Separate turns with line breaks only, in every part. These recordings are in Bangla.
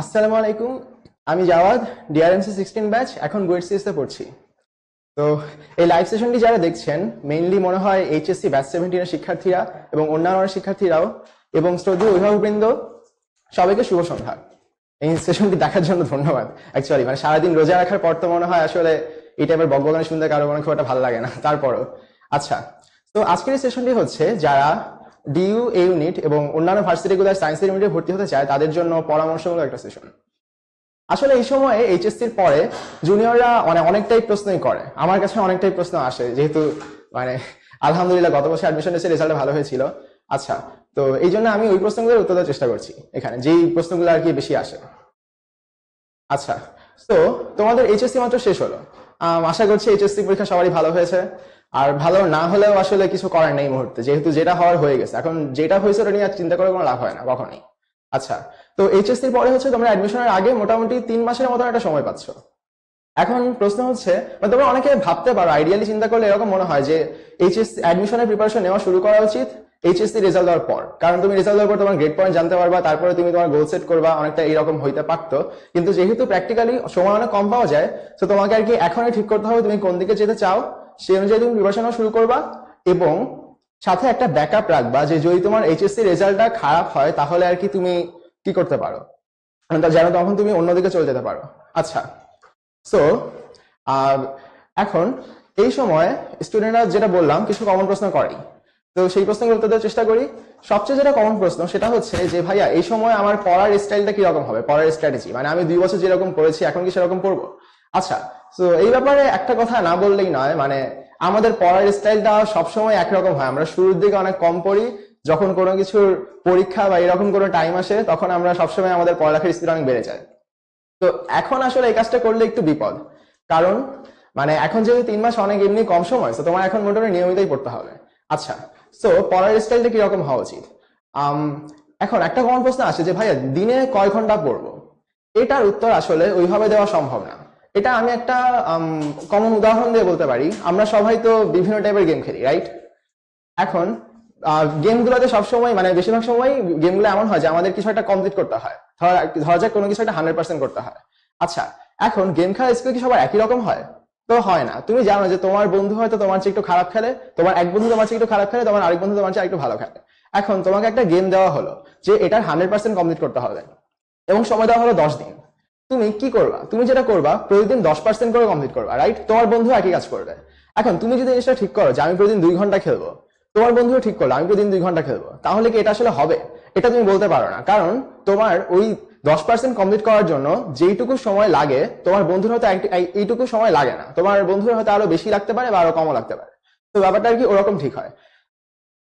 আসসালামু আলাইকুম, আমি জাওয়াদ, ডিআরএমসি সিক্সটিন ব্যাচ এখন গুয়েট সিএসতে পড়ছি। তো এই লাইভ সেশনটি যারা দেখছেন মেইনলি মনে হয় এইচএসসি ব্যাচ সেভেন্টিনের শিক্ষার্থীরা এবং অন্যান্য শিক্ষার্থীরাও এবং শ্রদ্ধেয় অভিভাবকবৃন্দ, সবাইকে শুভ সন্ধ্যা। এই সেশনটি দেখার জন্য ধন্যবাদ অ্যাকচুয়ালি মানে সারাদিন রোজা রাখার পর তো মনে হয় আসলে এই টাইপের বকবগান শুনতে কারও মনে খুব একটা ভালো লাগে না, তারপরও। আচ্ছা তো আজকের সেশনটি হচ্ছে যারা ডিইউ এ ইউনিট এবং অন্যান্য ভার্সিটিগুলোর সায়েন্সের ইউনিটে ভর্তি হতে চায়, তাদের জন্য পরামর্শমূলক একটা সেশন আসলে এই সময়ে এইচএসসির পরে জুনিয়ররা মানে অনেকটাই প্রশ্নই করে। আমার কাছে অনেকটাই প্রশ্ন আসে, যেহেতু মানে আলহামদুলিল্লাহ গত বছর অ্যাডমিশন এসে রেজাল্ট ভালো হয়েছিল। আচ্ছা তো এই জন্য আমি ওই প্রশ্নগুলোর উত্তর দেওয়ার চেষ্টা করছি এখানে, যেই প্রশ্নগুলো আর কি বেশি আসে। আচ্ছা তো তোমাদের এইচএসসি মাত্র শেষ হলো। আশা করছি এইচএসসি পরীক্ষা সবারই ভালো হয়েছে। আর ভালো না হলেও আসলে কিছু করার নেই মুহূর্তে, যেহেতু যেটা হওয়ার হয়ে গেছে। এখন যেটা হয়েছে ওটা নিয়ে আর চিন্তা করে কোনো লাভ হয় না, কখনোই। আচ্ছা তো এইচএসসির পরে হচ্ছে তোমরা অ্যাডমিশনের আগে মোটামুটি তিন মাসের মতো একটা সময় পাচ্ছ। এখন প্রশ্ন হচ্ছে মানে তোমরা অনেকে ভাবতে পারো আইডিয়ালি চিন্তা করলে এরকম মনে হয় যে এইচএসসি অ্যাডমিশনের প্রিপারেশন নেওয়া শুরু করা উচিত এইচএসসি রেজাল্ট দেওয়ার পর। কারণ তুমি রেজাল্ট দেওয়ার পর তোমার গ্রেড পয়েন্ট জানতে পারবা, তারপরে তুমি তোমার গোল সেট করবা, অনেকটা এরকম হইতে পারতো। কিন্তু যেহেতু প্র্যাকটিক্যালি সময় অনেক কম পাওয়া যায়, তো তোমাকে আর কি এখনই ঠিক করতে হবে তুমি কোন দিকে যেতে চাও। সেই অনুযায়ী তুমি প্রিপারেশন শুরু করবা এবং সাথে একটা ব্যাকআপ রাখবা যে যদি তোমার এইচএসসি রেজাল্টটা খারাপ হয়, তাহলে আর কি তুমি কি করতে পারো? মানে যেন তখন তুমি অন্যদিকে চলে যেতে পারো। আচ্ছা সো এখন এই সময় স্টুডেন্টরা যেটা বললাম, কিছু কমন প্রশ্ন করেই। তো সেই প্রশ্নগুলো দেওয়ার চেষ্টা করি। সবচেয়ে যেটা কমন প্রশ্ন, সেটা হচ্ছে যে, ভাইয়া, এই সময় আমার পড়ার স্টাইলটা কীরকম হবে? পড়ার স্ট্র্যাটেজি মানে আমি দুই বছর যেরকম পড়েছি, এখন কি সেরকম পড়ব? আচ্ছা তো এই ব্যাপারে একটা কথা না বললেই নয় মানে আমাদের পড়ার স্টাইলটা সবসময় একরকম হয়। আমরা শুরুর দিকে অনেক কম পড়ি, যখন কোনো কিছুর পরীক্ষা বা এরকম কোনো টাইম আসে, তখন আমরা সবসময় আমাদের পড়ালেখার স্পিড অনেক বেড়ে যায়। তো এখন আসলে এই কাজটা করলে একটু বিপদ। কারণ মানে এখন যেহেতু তিন মাস অনেক এমনি কম সময় তো তোমার এখন মোটামুটি নিয়মিতই পড়তে হবে। আচ্ছা সো পড়ার স্টাইলটা কীরকম হওয়া উচিত? এখন একটা কমন প্রশ্ন আসে যে, ভাইয়া, দিনে কয় ঘণ্টা পড়ব? এটার উত্তর আসলে ওইভাবে দেওয়া সম্ভব না। এটা আমি একটা কমন উদাহরণ দিয়ে বলতে পারি। আমরা সবাই তো বিভিন্ন টাইপের গেম খেলি রাইট এখন গেমগুলোতে সবসময় মানে বেশিরভাগ সময় গেমগুলো এমন হয় যে আমাদের কিছু একটা কমপ্লিট করতে হয়। ধরা ধরা যাক কোনো কিছু একটা হান্ড্রেড পার্সেন্ট করতে হয়। আচ্ছা এখন গেম খেলার স্কিল কি সবার একই রকম হয়? তো হয় না। তুমি জানো যে তোমার বন্ধু হয়তো তোমার চেয়ে একটু খারাপ খেলে, তোমার এক বন্ধু তোমার চেয়ে একটু খারাপ খেলে, তোমার আরেক বন্ধু তোমার চেয়ে একটু ভালো খেলে। এখন তোমাকে একটা গেম দেওয়া হলো যে এটার হান্ড্রেড পার্সেন্ট কমপ্লিট করতে হবে। এবং সময় দেওয়া হলো দশ দিন। তুমি কি করবা? তুমি যেটা করবা, প্রতিদিন দশ পার্সেন্ট করে কমপ্লিট করবা রাইট তোমার বন্ধু একই কাজ করবে। এখন তুমি যদি জিনিসটা ঠিক করো যে আমি প্রতিদিন দুই ঘণ্টা খেলব, তোমার বন্ধুও ঠিক করল, আমি প্রতিদিন দুই ঘণ্টা খেলব, তাহলে কি এটা আসলে হবে? এটা তুমি বলতে পারো না। কারণ তোমার ওই দশ পার্সেন্ট কমপ্লিট করার জন্য যেইটুকু সময় লাগে, তোমার বন্ধুর হয়তো এইটুকু সময় লাগে না। তোমার বন্ধুর হয়তো আরও বেশি লাগতে পারে বা আরও কমও লাগতে পারে। তো ব্যাপারটা আর কি ওরকম ঠিক হয়।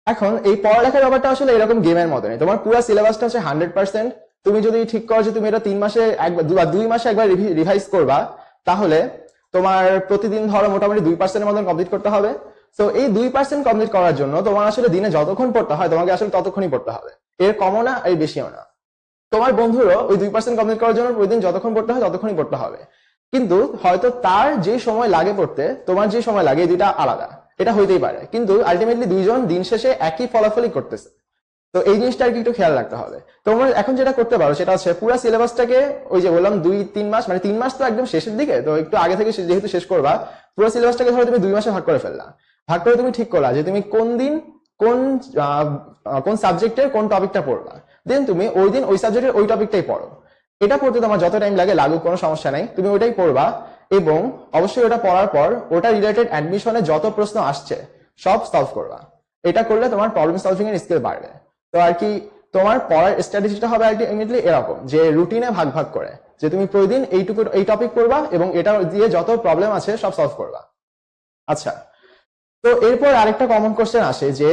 এখন এই পড়ালেখার ব্যাপারটা আসলে এরকম গেমের মতনই। তোমার পুরো সিলেবাসটা হচ্ছে হান্ড্রেড পার্সেন্ট তুমি যদি ঠিক করো যে তুমি এটা তিন মাসে একবার দুই মাসে একবার রিভাইজ করবা, তাহলে তোমার প্রতিদিন ধরো মোটামুটি দুই পার্সেন্টের মতন কমপ্লিট করতে হবে। তো এই দুই পার্সেন্ট কমপ্লিট করার জন্য তোমার আসলে দিনে যতক্ষণ পড়তে হয়, তোমাকে আসলে ততক্ষণই পড়তে হবে। এর কমও না, এর বেশিও না। তোমার বন্ধুরও ওই দুই পার্সেন্ট কমপ্লিট করার জন্য প্রতিদিন যতক্ষণ পড়তে হয়, ততক্ষণই পড়তে হবে। কিন্তু হয়তো তার যে সময় লাগে পড়তে, তোমার যে সময় লাগে, দুইটা আলাদা। এটা হইতেই পারে। কিন্তু আলটিমেটলি দুইজন দিন শেষে একই ফলাফলই করতেছে। তো এই জিনিসটা আর কি একটু খেয়াল রাখতে হবে। তোমরা এখন যেটা করতে পারো, সেটা হচ্ছে পুরো সিলেবাসটাকে ওই যে বললাম দুই, তিন মাস মানে তিন মাস তো একদম শেষের দিকে, তো একটু আগে থেকে যেহেতু শেষ করবা, পুরো সিলেবাসটাকে ধরো তুমি দুই মাসে ভাগ করে ফেললা। ভাগ করে তুমি ঠিক করলা যে তুমি কোন দিন, কোন কোন সাবজেক্টের কোন টপিকটা পড়বা। দেন তুমি ওই দিন ওই সাবজেক্টের ওই টপিকটাই পড়ো। এটা পড়তে তোমার যত টাইম লাগে, লাগুক, কোনো সমস্যা নাই। তুমি ওইটাই পড়বা এবং অবশ্যই ওটা পড়ার পর ওটা রিলেটেড অ্যাডমিশনে যত প্রশ্ন আসছে, সব সলভ করবা। এটা করলে তোমার প্রবলেম সলভিং এর স্কিল বাড়বে। তো আর কি তোমার পড়ার স্ট্র্যাটেজিটা হবে আলটিমেটলি এরকম, যে রুটিনে ভাগ ভাগ করে, যে তুমি প্রতিদিন এইটুকু, এই টপিক পড়বা এবং এটা দিয়ে যত প্রবলেম আছে সব সলভ করবা। আচ্ছা তো এরপর আরেকটা কমন কোশ্চেন আসে যে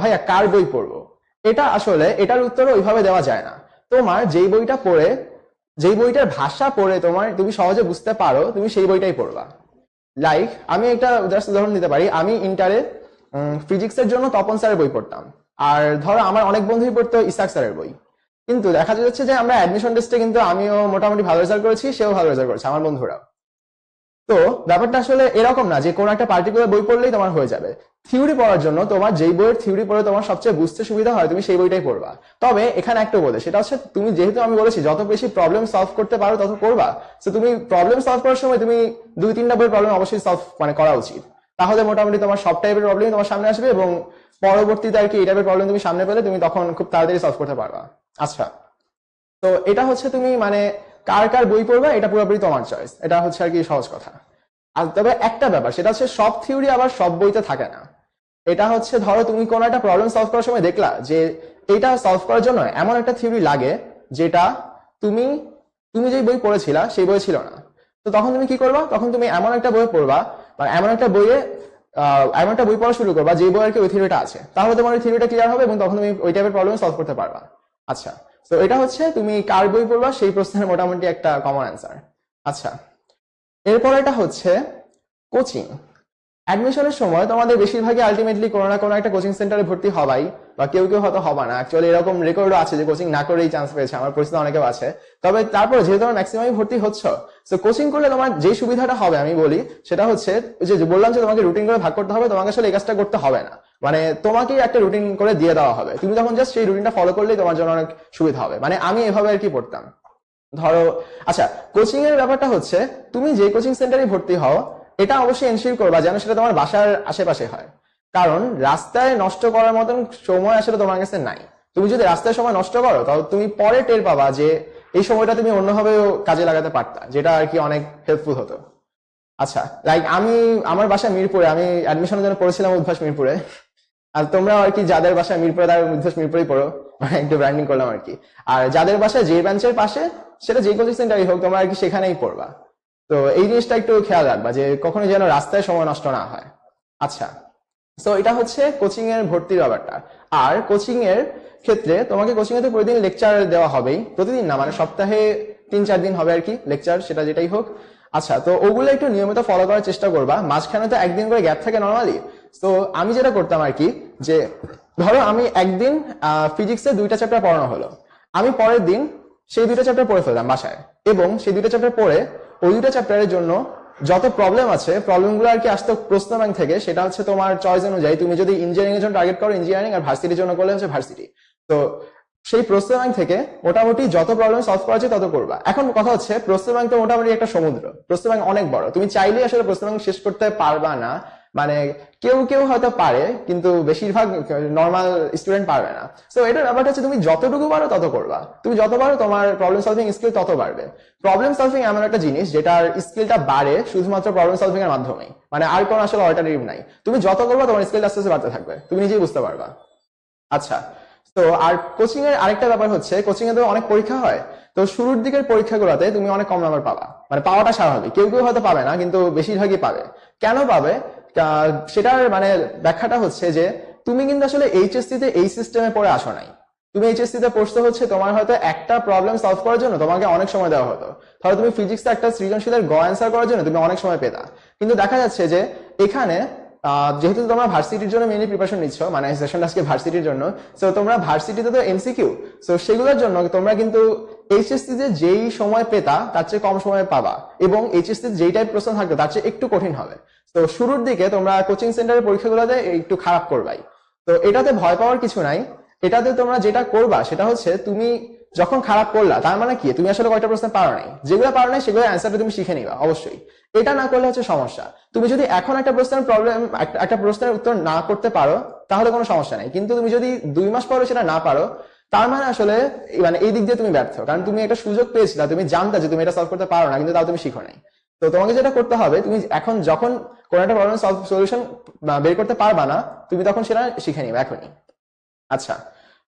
ভাইয়া কার বই পড়ব? এটা আসলে এটার উত্তর ওইভাবে দেওয়া যায় না। তোমার যেই বইটা পড়ে, যেই বইটার ভাষা পড়ে তোমার তুমি সহজে বুঝতে পারো, তুমি সেই বইটাই পড়বা। লাইক আমি একটা উদাহরণ দিতে পারি, আমি ইন্টারে ফিজিক্সের জন্য তপন স্যারের বই পড়তাম। আর ধরো আমার অনেক বন্ধুই পড়তো ইসাক স্যারের বই। কিন্তু দেখা যাচ্ছে যে আমরা অ্যাডমিশন টেস্টে কিন্তু আমিও মোটামুটি ভালো রেজাল্ট করেছি, সেও ভালো রেজাল্ট করেছে, আমার বন্ধুরাও। তো ব্যাপারটা আসলে এরকম না যে কোনো একটা পার্টিকুলার বই পড়লেই তোমার হয়ে যাবে। থিওরি পড়ার জন্য তোমার যেই বইয়ের থিওরি পড়ে তোমার সবচেয়ে বুঝতে সুবিধা হয় তুমি সেই বইটাই পড়বা। তবে এখানে একটা বলে সেটা হচ্ছে তুমি যেহেতু আমি বলেছি যত বেশি প্রবলেম সলভ করতে পারো তত করবা তো তুমি প্রবলেম সলভ করার সময় তুমি দুই তিনটা বইয়ের প্রবলেম অবশ্যই সলভ মানে করা উচিত। তাহলে মোটামুটি তোমার সব টাইপের প্রবলেম তোমার সামনে আসবে এবং পরবর্তীতে আর কি এই টাইপের প্রবলেম তুমি সামনে পেলে, তুমি তখন খুব তাড়াতাড়ি সলভ করতে পারবা। আচ্ছা। তো এটা হচ্ছে তুমি মানে কার কার বই পড়বে, এটা পুরোপুরি তোমার চয়েস এটা হচ্ছে আর কি সহজ কথা। আর তবে একটা ব্যাপার, সেটা হচ্ছে সব থিওরি আবার সব বইতে থাকে না। এটা হচ্ছে ধরো তুমি কোনো একটা প্রবলেম সলভ করার সময় দেখলা যে এটা সলভ করার জন্য এমন একটা থিওরি লাগে যেটা তুমি তুমি যেই বই পড়েছিলা, সেই বই ছিল না। তো তখন তুমি কি করবা? তখন তুমি এমন একটা বই পড়বা বা এমন একটা বইয়ে এমন একটা বই পড়া শুরু করবা যে বই আর কি ওই থিওরিটা আছে। তাহলে তোমার ওই থিওরিটা ক্লিয়ার হবে এবং তখন তুমি ওই টাইপের প্রবলেম সলভ করতে পারবা। আচ্ছা তো এটা হচ্ছে তুমি কার বই পড়বা সেই প্রশ্নের মোটামুটি একটা কমন অ্যান্সার আচ্ছা এরপর এটা হচ্ছে কোচিং। অ্যাডমিশনের সময় তোমাদের বেশিরভাগই আলটিমেটলি কোনো না কোনো একটা কোচিং সেন্টারে ভর্তি হবাই, বা কেউ কেউ হয়তো হবা না। অ্যাকচুয়ালি এরকম রেকর্ডও আছে যে কোচিং না করেই চান্স পেয়েছে, আমার পরিচিত অনেকেও আছে। তবে তারপর যেহেতু তোমরা ম্যাক্সিমামই ভর্তি হচ্ছ তো কোচিং করলে তোমার যে সুবিধাটা হবে, আমি বলি, সেটা হচ্ছে যে বললাম যে তোমাকে রুটিন করে ভাগ করতে হবে, তোমাকে আসলে এই কাজটা করতে হবে না। মানে তোমাকেই একটা রুটিন করে দিয়ে দেওয়া হবে। তুমি তখন জাস্ট সেই রুটিনটা ফলো করলেই তোমার জন্য অনেক সুবিধা হবে। মানে আমি এভাবে আর কি পড়তাম। ধরো আচ্ছা কোচিং এর ব্যাপারটা হচ্ছে, তুমি যে কোচিং সেন্টারে ভর্তি হও এটা অবশ্যই এনশিওর করবা যেন সেটা তোমার বাসার আশেপাশে হয়। কারণ রাস্তায় নষ্ট করার মতন সময় আসলে তোমার কাছে নাই। তুমি যদি রাস্তায় সময় নষ্ট করো, তাহলে তুমি পরে টের পাবা যে এই সময়টা তুমি অন্যভাবেও কাজে লাগাতে পারতা, যেটা আর কি অনেক হেল্পফুল হতো। আচ্ছা লাইক আমি, আমার বাসা মিরপুরে, আমি অ্যাডমিশনের জন্য পড়েছিলাম উদ্ভাস মিরপুরে। আর তোমরা আর কি যাদের বাসায় মিরপুরে, তার উদ্ভাস মিরপুরেই পড়ো। মানে একটু ব্র্যান্ডিং করলাম আর কি। আর যাদের বাসায় যে ব্রাঞ্চের পাশে, সেটা যে কোচিং সেন্টারই হোক, তোমরা আর কি সেখানেই পড়বা। তো এই জিনিসটা একটু খেয়াল রাখবা যে কখনো যেন রাস্তায় সময় নষ্ট না হয়। আচ্ছা তো এটা হচ্ছে কোচিং এর ভর্তির ব্যাপারটা। আর কোচিং এর ক্ষেত্রে তোমাকে কোচিং এ তো প্রতিদিন লেকচার দেওয়া হবেই। প্রতিদিন না মানে সপ্তাহে তিন, চার দিন হবে আর কি লেকচার সেটা যেটাই হোক। আচ্ছা তো ওগুলো একটু নিয়মিত ফলো করার চেষ্টা করবা। মাঝখানে তো একদিন করে গ্যাপ থাকে নর্মালি তো আমি যেটা করতাম আর কি, যে ধরো আমি একদিন ফিজিক্সে দুইটা চ্যাপ্টার পড়ানো হলো। আমি পরের দিন সেই দুইটা চ্যাপ্টার পড়ে ফেললাম বাসায়। এবং সেই দুইটা চ্যাপ্টার পড়ে ওই দুটো চ্যাপ্টারের জন্য যত প্রবলেম আছে প্রবলেমগুলো আর কি আসতো প্রশ্ন ব্যাংক থেকে, সেটা হচ্ছে তোমার চয়েস অনুযায়ী তুমি যদি ইঞ্জিনিয়ারিং এর জন্য টার্গেট করো ইঞ্জিনিয়ারিং আর ভার্সিটির জন্য করলে হচ্ছে ভার্সিটি তো সেই প্রশ্ন ব্যাংক থেকে মোটামুটি যত প্রবলেম সলভ করা যায় তত করবা। এখন কথা হচ্ছে, প্রশ্ন ব্যাংক তো মোটামুটি একটা সমুদ্র। প্রশ্ন ব্যাংক অনেক বড়। তুমি চাইলেই আসলে প্রশ্ন ব্যাংক শেষ করতে পারবা না। মানে কেউ কেউ হয়তো পারে, কিন্তু বেশিরভাগ নর্মাল স্টুডেন্ট পারবে না। সো এটার ব্যাপারটা হচ্ছে তুমি যতটুকু পারো তত করবা। তুমি যত পারো তোমার প্রবলেম সলভিং স্কিল তত বাড়বে। প্রবলেম সলভিং এমন একটা জিনিস যেটার স্কিলটা বাড়ে শুধুমাত্র প্রবলেম সলভিং এর মাধ্যমে মানে আর কোনো আসলে অল্টারনেটিভ নাই। তুমি যত করবা তোমার স্কিল আস্তে আস্তে বাড়তে থাকবে। তুমি নিজেই বুঝতে পারবা। আচ্ছা তো আর কোচিং এর আরেকটা ব্যাপার হচ্ছে কোচিং এ তো অনেক পরীক্ষা হয়। তো শুরুর দিকের পরীক্ষাগুলোতে তুমি অনেক কম নাম্বার পাবা। মানে পাওয়াটা স্বাভাবিক। কেউ কেউ হয়তো পাবে না, কিন্তু বেশিরভাগই পাবে। কেন পাবে? সেটার মানে ব্যাখ্যাটা হচ্ছে যে, তুমি কিন্তু আসলে এইচএসসি তে এই সিস্টেমে পড়ে আসো নাই। তুমি এইচএসসি তে পড়তে হচ্ছে তোমার হয়তো একটা প্রবলেম সলভ করার জন্য তোমাকে অনেক সময় দেওয়া হতো। ধরো তুমি ফিজিক্সে একটা সৃজনশীলের গ অ্যান্সার করার জন্য তুমি অনেক সময় পেতা। কিন্তু দেখা যাচ্ছে যে, এখানে যেহেতু তোমরা ভার্সিটির জন্য মেনলি প্রিপারেশন নিচ্ছ মানে সেশন আজকে ভার্সিটির জন্য সো তোমরা ভার্সিটিতে তো এমসিকিউ সো সেগুলোর জন্য তোমরা কিন্তু এইচএসসি তে যেই সময় পেতা, তার চেয়ে কম সময় পাবা, এবং এইচএসসি যেই টাইপ প্রশ্ন থাকবে, তার চেয়ে একটু কঠিন হবে। তো শুরুর দিকে তোমরা কোচিং সেন্টারের পরীক্ষাগুলোতে একটু খারাপ করবাই। তো এটাতে ভয় পাওয়ার কিছু নাই। এটাতে তোমরা যেটা করবা, সেটা হচ্ছে তুমি যখন খারাপ করলা, তার মানে কি? তুমি আসলে কয়টা প্রশ্ন পারো নাই? যেগুলো পারো নাই সেগুলো অ্যান্সারটা তুমি শিখে নিবা, অবশ্যই। এটা না করলে হচ্ছে সমস্যা। তুমি যদি এখন একটা প্রশ্নের প্রবলেম একটা প্রশ্নের উত্তর না করতে পারো, তাহলে কোনো সমস্যা নেই। কিন্তু তুমি যদি দুই মাস পরে সেটা না পারো, তার মানে আসলে মানে এই দিক দিয়ে তুমি ব্যর্থ। কারণ তুমি একটা সুযোগ পেয়েছিলা, তুমি জানতা যে তুমি এটা সলভ করতে পারো না, কিন্তু তাও তুমি শিখো নাই। তো তোমাকে যেটা করতে হবে, তুমি এখন যখন কোনো একটা প্রবলেম সলিউশন বের করতে পারবা না, তুমি তখন সেটা শিখে নিবে, এখনই। আচ্ছা।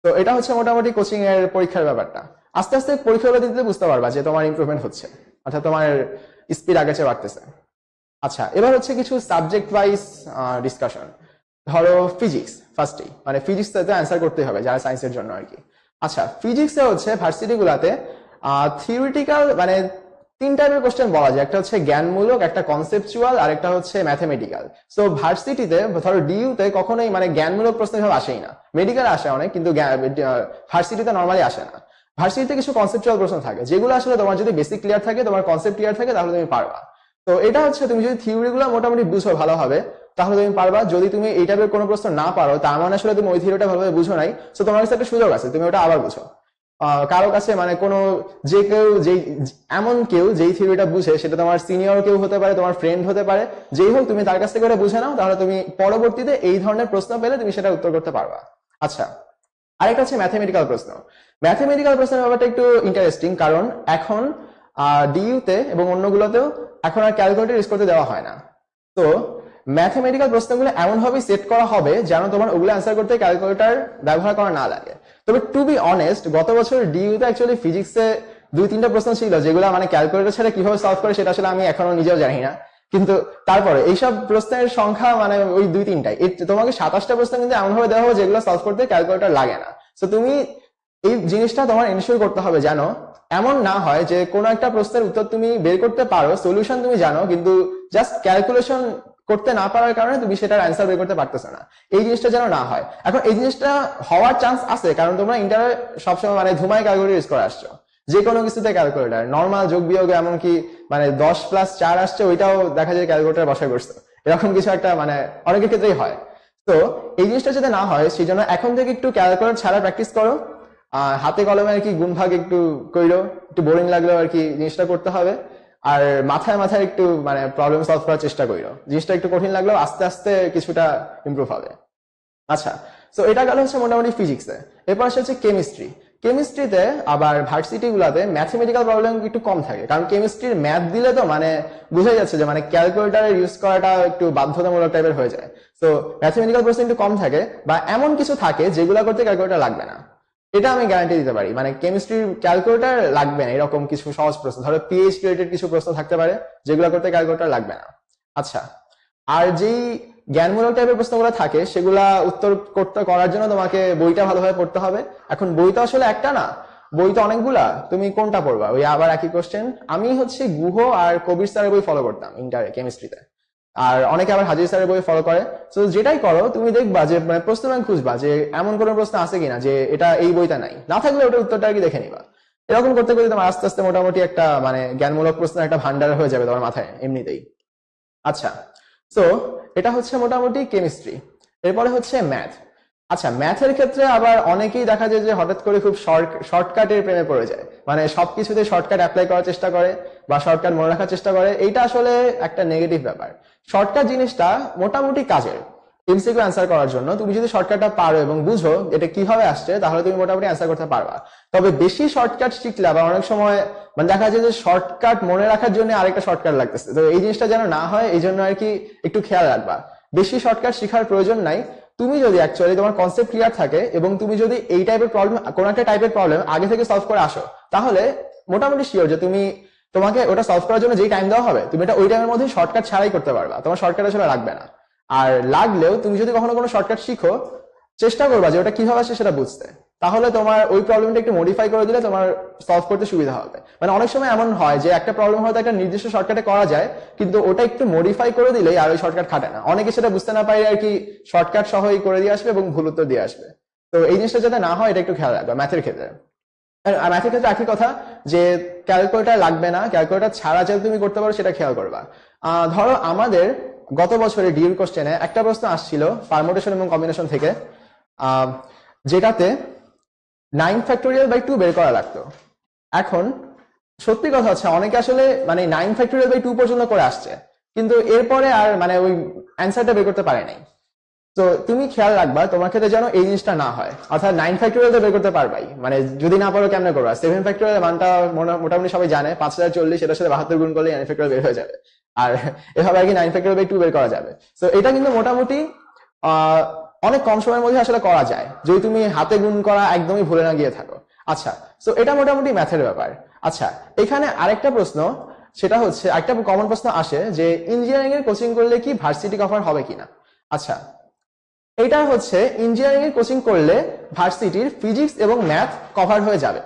তো এটা হচ্ছে মোটামুটি কোচিং এর পরীক্ষার ব্যাপারটা। আস্তে আস্তে পরীক্ষাগুলো দিতে বুঝতে পারবা যে তোমার ইমপ্রুভমেন্ট হচ্ছে, অর্থাৎ তোমার স্পিড আগে চেয়ে বাড়তেছে। আচ্ছা এবার হচ্ছে কিছু সাবজেক্ট ওয়াইজ ডিসকাশন ধরো ফিজিক্স ফার্স্টেই মানে ফিজিক্স তো অ্যান্সার করতে হবে যারা সায়েন্সের জন্য আর কি। আচ্ছা ফিজিক্সে হচ্ছে ভার্সিটি গুলাতে থিওরিটিক্যাল মানে তিন টাইপের কোশ্চেন বলা যায়। একটা হচ্ছে জ্ঞানমূলক, একটা কনসেপচুয়াল আর একটা হচ্ছে ম্যাথমেটিক্যাল সো ভার্সিটিতে, ধরো ডিইউতে কখনোই মানে জ্ঞানমূলক প্রশ্ন এভাবে আসেই না। মেডিকেল আসে অনেক, কিন্তু ভার্সিটিতে নর্মালি আসে না। ভার্সিটিতে কিছু কনসেপচুয়াল প্রশ্ন থাকে, যেগুলো আসলে তোমার যদি বেসিক ক্লিয়ার থাকে, তোমার কনসেপ্ট ক্লিয়ার থাকে, তাহলে তুমি পারবা। তো এটা হচ্ছে তুমি যদি থিওরি গুলো মোটামুটি বুঝো ভালোভাবে, তাহলে তুমি পারবা। যদি তুমি এই টাইপের কোনো প্রশ্ন না পারো, তার মানে আসলে তুমি ওই থিওরিটা ভালোভাবে বুঝো নাই তো তোমার কাছে একটা সুযোগ আছে, তুমি ওটা আবার বুঝো। কারও কাছে মানে কোনো যে কেউ যেই এমন কেউ যেই থিওরিটা বুঝে, সেটা তোমার সিনিয়র কেউ হতে পারে, তোমার ফ্রেন্ড হতে পারে, যেই হোক তুমি তার কাছ থেকে ওটা বুঝে নাও, তাহলে তুমি পরবর্তীতে এই ধরনের প্রশ্ন পেলে তুমি সেটা উত্তর করতে পারবা। আচ্ছা আরেকটা হচ্ছে ম্যাথমেটিক্যাল প্রশ্ন। ম্যাথমেটিক্যাল প্রশ্নের ব্যাপারটা একটু ইন্টারেস্টিং কারণ এখন ডিইউতে এবং অন্যগুলোতেও এখন আর ক্যালকুলেটর ইউজ করতে দেওয়া হয় না। তো ম্যাথমেটিক্যাল প্রশ্নগুলো এমনভাবে সেট করা হবে যেন তোমার ওগুলো অ্যান্সার করতে ক্যালকুলেটার ব্যবহার করা না লাগে। তবে টু বি অনেস্ট গত বছর ডিইউতে অ্যাকচুয়ালি ফিজিক্সে দুই তিনটা প্রশ্ন ছিল যেগুলো মানে ক্যালকুলেটর ছাড়া কীভাবে সলভ করে সেটা আসলে আমি এখনও নিজেও জানি না। কিন্তু তারপরে এইসব প্রশ্নের সংখ্যা মানে ওই দুই তিনটাই। তোমাকে সাতাশটা প্রশ্ন কিন্তু এমনভাবে দেওয়া হবে যেগুলো সলভ করতে ক্যালকুলেটার লাগে না। তো তুমি এই জিনিসটা তোমার এনশিওর করতে হবে জানো এমন না হয় যে কোনো একটা প্রশ্নের উত্তর তুমি বের করতে পারো সলিউশন তুমি জানো, কিন্তু জাস্ট ক্যালকুলেশন করতে না পারার কারণে তুমি সেটার অ্যান্সার বের করতে পারতেছো না। এই জিনিসটা যেন না হয়। এখন এই জিনিসটা হওয়ার চান্স আছে, কারণ তোমরা ইন্টারে সবসময় মানে ধুমাই ক্যালকুলেটর ইউজ করে আসছো। যে কোনো কিছুতে ক্যালকুলেটার নর্মাল যোগ বিয়োগ এমনকি মানে দশ প্লাস চার আসছে, ওইটাও দেখা যায় ক্যালকুলেটার বসায় করছে। এরকম কিছু একটা মানে অনেকের ক্ষেত্রেই হয়। তো এই জিনিসটা যাতে না হয়, সেই জন্য এখন থেকে একটু ক্যালকুলেটর ছাড়া প্র্যাকটিস করো। হাতে কলমে আর কি গুণ ভাগ একটু কইরো, একটু বোরিং লাগলেও আর কি জিনিসটা করতে হবে। আর মাথায় মাথায় একটু মানে প্রবলেম সলভ করার চেষ্টা করিও। জিনিসটা একটু কঠিন লাগলেও আস্তে আস্তে কিছুটা ইমপ্রুভ হবে। আচ্ছা তো এটা গেল হচ্ছে মোটামুটি ফিজিক্সে এরপর আসে হচ্ছে কেমিস্ট্রি কেমিস্ট্রিতে আবার ভার্সিটি গুলাতে ম্যাথমেটিক্যাল প্রবলেম একটু কম থাকে। কারণ কেমিস্ট্রির ম্যাথ দিলে তো মানে বোঝা যাচ্ছে যে মানে ক্যালকুলেটার ইউজ করাটা একটু বাধ্যতামূলক টাইপের হয়ে যায়। তো ম্যাথমেটিক্যাল প্রশ্ন একটু কম থাকে, বা এমন কিছু থাকে যেগুলো করতে ক্যালকুলেটার লাগবে না। এটা আমি গ্যারান্টি দিতে পারি। মানে কেমিস্ট্রির ক্যালকুলেটার লাগবে না, এরকম কিছু সহজ প্রশ্ন। ধরো পিএইচ রিলেটেড কিছু প্রশ্ন থাকতে পারে, যেগুলো করতে ক্যালকুলেটার লাগবে না। আচ্ছা আর যেই জ্ঞানমূলক টাইপের প্রশ্নগুলো থাকে, সেগুলা উত্তর করতে, করার জন্য তোমাকে বইটা ভালোভাবে পড়তে হবে। এখন বই তো আসলে একটা না। বই তো অনেকগুলা। তুমি কোনটা পড়বা? ওই আবার একই কোশ্চেন আমি হচ্ছে গুহ আর কবির স্যারের বই ফলো করতাম ইন্টারে কেমিস্ট্রিতে আর অনেকে আবার হাজির স্যারের বই ফলো করে। তো যেটাই করো, তুমি দেখবা যে মানে প্রশ্ন ব্যাংক খুঁজবা যে, এমন কোনো প্রশ্ন আছে কিনা যে, এটা এই বইটা নাই। না থাকলে ওটার উত্তরটা আর কি দেখে নিবা। এরকম করতে করতে তোমার আস্তে আস্তে মোটামুটি একটা মানে জ্ঞানমূলক প্রশ্ন একটা ভান্ডার হয়ে যাবে তোমার মাথায় এমনিতেই। আচ্ছা তো এটা হচ্ছে মোটামুটি কেমিস্ট্রি এরপরে হচ্ছে ম্যাথ আচ্ছা ম্যাথের ক্ষেত্রে আবার অনেকেই দেখা যায় যে, হঠাৎ করে খুব শর্ট শর্টকাটের প্রেমে পড়ে যায়। মানে সবকিছুতে শর্টকাট অ্যাপ্লাই করার চেষ্টা করে। বা শর্টকাট মনে রাখার চেষ্টা করে, এইটা আসলে একটা নেগেটিভ ব্যাপার। শর্টকাট জিনিসটা মোটামুটি কাজের। এমসিকিউ অ্যান্সার করার জন্য তুমি যদি শর্টকাটটা পারো এবং বুঝো এটা কীভাবে আসছে, তাহলে তুমি মোটামুটি অ্যান্সার করতে পারবা। তবে বেশি শর্টকাট শিখলে আবার অনেক সময় মানে দেখা যায় যে শর্টকাট মনে রাখার জন্য আরেকটা শর্টকাট লাগতেছে। তো এই জিনিসটা যেন না হয়, এই জন্য আর কি একটু খেয়াল রাখবা। বেশি শর্টকাট শেখার প্রয়োজন নাই। তুমি যদি অ্যাকচুয়ালি তোমার কনসেপ্ট ক্লিয়ার থাকে এবং তুমি যদি এই টাইপের প্রবলেম কোন একটা টাইপের প্রবলেম আগে থেকে সলভ করে আসো, তাহলে মোটামুটি শিওর যে তুমি তোমাকে ওটা সলভ করার জন্য যেই টাইম দেওয়া হবে, তুমি এটা ওই টাইমের মধ্যে শর্টকাট ছাড়াই করতে পারবা। তোমার শর্টকাট আসলে লাগবে না। আর লাগলেও তুমি যদি কখনো কোনো শর্টকাট শিখো, চেষ্টা করবা যে ওটা কীভাবে আসে সেটা বুঝতে। তাহলে তোমার ওই প্রবলেমটা একটু মডিফাই করে দিলে তোমার সলভ করতে সুবিধা হবে। মানে অনেক সময় এমন হয় যে একটা প্রবলেম হয়তো একটা নির্দিষ্ট শর্টকাটে করা যায়, কিন্তু ওটা একটু মডিফাই করে দিলেই আর ওই শর্টকাট খাটে না। অনেকে সেটা বুঝতে না পারে আর কি শর্টকাট সহই করে দিয়ে আসবে এবং ভুল উত্তর দিয়ে আসবে। তো এই জিনিসটা যাতে না হয়, এটা একটু খেয়াল রাখবে ম্যাথের ক্ষেত্রে। আর ম্যাথের ক্ষেত্রে একই কথা যে ক্যালকুলেটার লাগবে না ক্যালকুলেটার ছাড়া যাতে তুমি করতে পারো সেটা খেয়াল করবা। ধরো আমাদের গত বছরে ডিউর কোশ্চেনে একটা প্রশ্ন আসছিল পারমোটেশন এবং কম্বিনেশন থেকে। যেটাতে নাইন ফ্যাক্টোরিয়াল বাই টু বের করা লাগতো। এখন সত্যি কথা হচ্ছে অনেকে আসলে মানে নাইন ফ্যাক্টোরিয়াল বাই টু পর্যন্ত করে আসছে। কিন্তু এরপরে আর মানে ওই অ্যান্সারটা বের করতে পারে নাই। তো তুমি খেয়াল রাখবা, তোমার ক্ষেত্রে যেন এই জিনিসটা না হয়। অর্থাৎ নাইন ফ্যাক্টোরিয়াল তো বের করতে পারবাই। মানে যদি না পারো কেমনে করবা? সেভেন ফ্যাক্টোরিয়াল মানটা মোটামুটি সবাই জানে, পাঁচ হাজার চল্লিশ এটার সাথে বাহাত্তর গুণ করলে নাইন ফ্যাক্টোরিয়াল বের হয়ে যাবে। আর এভাবে আর কি নাইন ফ্যাক্টোরিয়াল টু বের করা যাবে। তো এটা কিন্তু মোটামুটি অনেক কম সময়ের মধ্যে আসলে করা যায়। যদি তুমি হাতে গুণ করা একদমই ভুলে না গিয়ে থাকো। আচ্ছা তো এটা মোটামুটি ম্যাথের ব্যাপার। আচ্ছা এখানে আরেকটা প্রশ্ন, সেটা হচ্ছে একটা কমন প্রশ্ন আসে যে ইঞ্জিনিয়ারিং এর কোচিং করলে কি ভার্সিটি কভার হবে কিনা? আচ্ছা এটা হচ্ছে ইঞ্জিনিয়ারিং এর কোচিং করলে ভার্সিটির ফিজিক্স এবং ম্যাথ কভার হয়ে যাবে।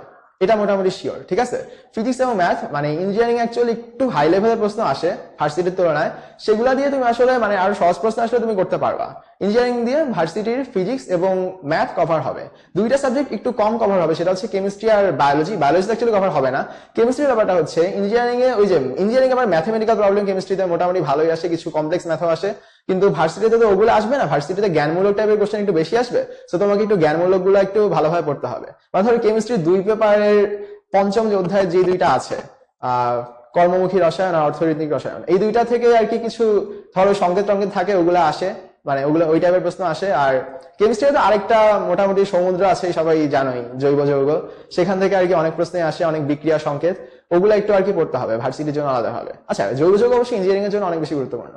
এটা মোটামুটি শিওর ঠিক আছে? ফিজিক্স এবং ম্যাথ মানে ইঞ্জিনিয়ারিং অ্যাকচুয়ালি একটু হাই লেভেলের প্রশ্ন আসে ভার্সিটির তুলনায়। সেগুলা দিয়ে তুমি আসলে মানে আরও সহজ প্রশ্ন আসলে তুমি করতে পারবা। ইঞ্জিনিয়ারিং দিয়ে ভার্সিটির ফিজিক্স এবং ম্যাথ কভার হবে। দুইটা সাবজেক্ট একটু কম কভার হবে, সেটা হচ্ছে কেমিস্ট্রি আর বায়োলজি বায়োলজি অ্যাকচুয়ালি কভার হবে না। কেমিস্ট্রির ব্যাপারটা হচ্ছে ইঞ্জিনিয়ারিং এ ওই যে ইঞ্জিনিয়ারিং আমার ম্যাথমেটিক্যাল প্রবলেম কেমিস্ট্রিতে মোটামুটি ভালোই আসে, কিছু কমপ্লেক্স ম্যাথও আসে। কিন্তু ভার্সিটিতে তো ওগুলো আসবে না, ভার্সিটিতে জ্ঞানমূলক টাইপের কোশ্চেন একটু বেশি আসবে। তো তোমাকে একটু জ্ঞানমূলকগুলো একটু ভালোভাবে পড়তে হবে। বা ধরো কেমিস্ট্রি দুই পেপারের পঞ্চম যে অধ্যায় যে দুইটা আছে আহ কর্মমুখী রসায়ন আর অর্থনৈতিক রসায়ন, এই দুইটা থেকে আর কি কিছু ধরো সংকেত টঙ্কেত থাকে, ওগুলো আসে। মানে ওগুলো, ওই টাইপের প্রশ্ন আসে। আর কেমিস্ট্রি তো আরেকটা মোটামুটি সমুদ্র আছে, সবাই জানোই, জৈব যৌগ সেখান থেকে আর কি অনেক প্রশ্নে আসে, অনেক বিক্রিয়া সংকেত। ওগুলো একটু আর কি পড়তে হবে, ভার্সিটির জন্য আলাদা হবে। আচ্ছা জৈব যৌগ অবশ্যই ইঞ্জিনিয়ারিং এর জন্য অনেক বেশি গুরুত্বপূর্ণ।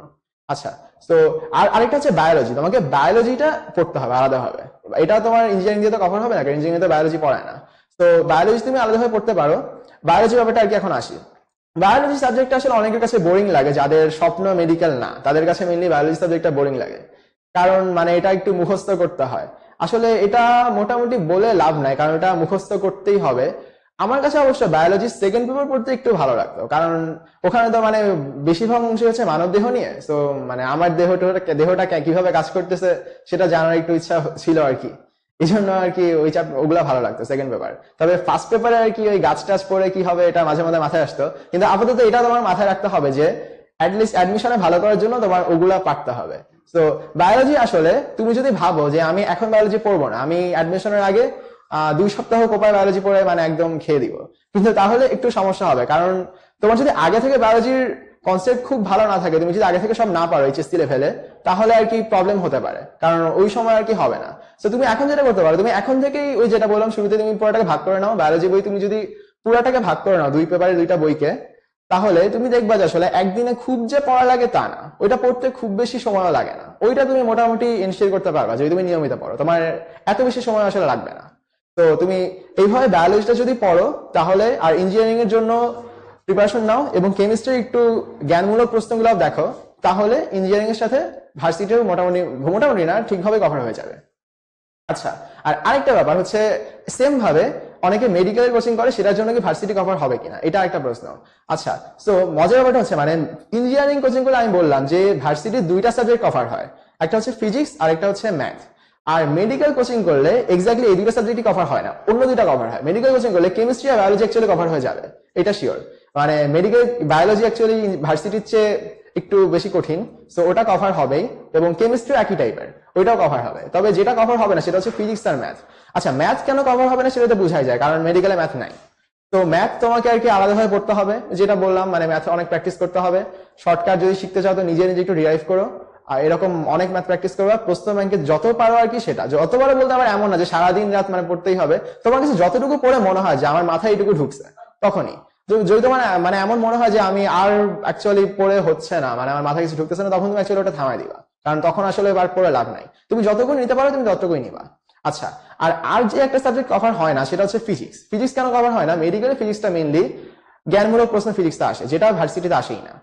আচ্ছা তো আর আরেকটা হচ্ছে বায়োলজি তোমাকে বায়োলজিটা পড়তে হবে আলাদা হবে এটা তোমার ইঞ্জিনিয়ারিং দিয়ে তো কভার হবে না, কারণ ইঞ্জিনিয়ারিং তো বায়োলজি পড়ায় না। তো বায়োলজি তুমি আলাদা আলাদাভাবে পড়তে পারো। বায়োলজি ব্যাপারটা আর কি এখন আসি। বায়োলজি সাবজেক্টটা আসলে অনেকের কাছে বোরিং লাগে, যাদের স্বপ্ন মেডিকেল না, তাদের কাছে মেনলি বায়োলজি সাবজেক্টটা বোরিং লাগে। কারণ মানে এটা একটু মুখস্থ করতে হয়। আসলে এটা মোটামুটি বলে লাভ নাই, কারণ এটা মুখস্থ করতেই হবে। আমার কাছে অবশ্য বায়োলজি সেকেন্ড পেপার পড়তে একটু ভালো লাগতো, কারণ ওখানে তো মানে বেশিরভাগ অংশ হচ্ছে মানব দেহ নিয়ে। তো মানে আমার দেহটা দেহটা কীভাবে কাজ করতেছে সেটা জানার একটু ইচ্ছা ছিল আর কি। এই জন্য আর কি ওই চাপ, ওগুলা ভালো লাগতো সেকেন্ড পেপার তবে ফার্স্ট পেপারে আর কি ওই গাছ টাছ পড়ে কি হবে এটা মাঝে মাঝে মাথায় আসতো। কিন্তু আপাতত এটা তোমার মাথায় রাখতে হবে যে অ্যাটলিস্ট অ্যাডমিশনে ভালো করার জন্য তোমার ওগুলা পারতে হবে। তো বায়োলজি আসলে তুমি যদি ভাবো যে আমি এখন বায়োলজি পড়ব না, আমি অ্যাডমিশনের আগে দুই সপ্তাহ কোপায় বায়োলজি পড়ে মানে একদম খেয়ে দিব। কিন্তু তাহলে একটু সমস্যা হবে, কারণ তোমার যদি আগে থেকে বায়োলজির কনসেপ্ট খুব ভালো না থাকে, তুমি যদি আগে থেকে সব না পারো এইচএসসি লেভেলে তাহলে আর কি প্রবলেম হতে পারে, কারণ ওই সময় আর কি হবে না। তো তুমি এখন যেটা করতে পারো, তুমি এখন থেকেই ওই যেটা বললাম শুরুতে তুমি পুরোটাকে ভাগ করে নাও বায়োলজি বই তুমি যদি পুরাটাকে ভাগ করে নাও, দুই পেপারে দুইটা বইকে তাহলে তুমি দেখবা যে আসলে একদিনে খুব যে পড়া লাগে তা না। ওইটা পড়তে খুব বেশি সময় লাগে না। ওইটা তুমি মোটামুটি ইনশিওর করতে পারবা যদি তুমি নিয়মিত পড়ো। তোমার এত বেশি সময় আসলে লাগবে না। তো তুমি এইভাবে বায়োলজিটা যদি পড়ো, তাহলে আর ইঞ্জিনিয়ারিং এর জন্য প্রিপারেশন নাও এবং কেমিস্ট্রি একটু জ্ঞানমূলক প্রশ্নগুলো দেখো। তাহলে ইঞ্জিনিয়ারিং এর সাথে ভার্সিটিও মোটামুটি মোটামুটি না, ঠিকভাবে কভার হয়ে যাবে। আচ্ছা আর আরেকটা ব্যাপার হচ্ছে সেম ভাবে অনেকে মেডিকেল কোচিং করে, সেটার জন্য কি ভার্সিটি কভার হবে কিনা? এটা একটা প্রশ্ন। আচ্ছা তো মজার ব্যাপারটা হচ্ছে মানে ইঞ্জিনিয়ারিং কোচিং করে আমি বললাম যে ভার্সিটির দুইটা সাবজেক্ট কভার হয়। একটা হচ্ছে ফিজিক্স আর একটা হচ্ছে ম্যাথ আর মেডিকেল কোচিং করলে এক্স্যাক্টলি এই দুটো সাবজেক্টই কভার হয় না, অন্য দুইটা কভার হয়। মেডিকেল কোচিং করলে কেমিস্ট্রি আর বায়োলজি অ্যাকচুয়ালি কভার হয়ে যাবে, এটা শিওর মানে মেডিকেল বায়োলজি অ্যাকচুয়ালি ভার্সিটির চেয়ে একটু বেশি কঠিন সো ওটা কভার হবেই, এবং কেমিস্ট্রি একই টাইপের ওইটাও কভার হবে। তবে যেটা কভার হবে না, সেটা হচ্ছে ফিজিক্স আর ম্যাথ আচ্ছা ম্যাথ কেন কভার হবে না সেটা তো বোঝাই যায়, কারণ মেডিকেলে ম্যাথ নাই। তো ম্যাথ তোমাকে আর কি আলাদাভাবে পড়তে হবে, যেটা বললাম মানে ম্যাথ অনেক প্র্যাকটিস করতে হবে। শর্টকাট যদি শিখতে চাও, তো নিজে নিজে একটু রিভাইভ করো। আর এরকম অনেক ম্যাথ প্র্যাকটিস করবা প্রশ্ন ব্যাংকে যত পারো আর কি সেটা। যতবার বলতে আমার এমন না যে সারাদিন রাত মানে পড়তেই হবে, তোমার কাছে যতটুকু পড়ে মনে হয় যে আমার মাথায় এইটুকু ঢুকছে, তখনই। যদি যদি তোমার মানে এমন মনে হয় যে আমি আর অ্যাকচুয়ালি পড়ে হচ্ছে না মানে আমার মাথায় কিছু ঢুকতেছে না, তখন তুমি অ্যাকচুয়ালি ওটা থামাই দিবা। কারণ তখন আসলে এবার পড়ে লাভ নাই। তুমি যতটুকু নিতে পারো, তুমি ততটুকুই নিবা। আচ্ছা আর আর যে একটা সাবজেক্ট কভার হয় না, সেটা হচ্ছে ফিজিক্স ফিজিক্স কেন কভার হয় না? মেডিকেলে ফিজিক্সটা মেনলি জ্ঞানমূলক প্রশ্ন ফিজিক্সটা আসে, যেটা ভার্সিটিতে আসেই না।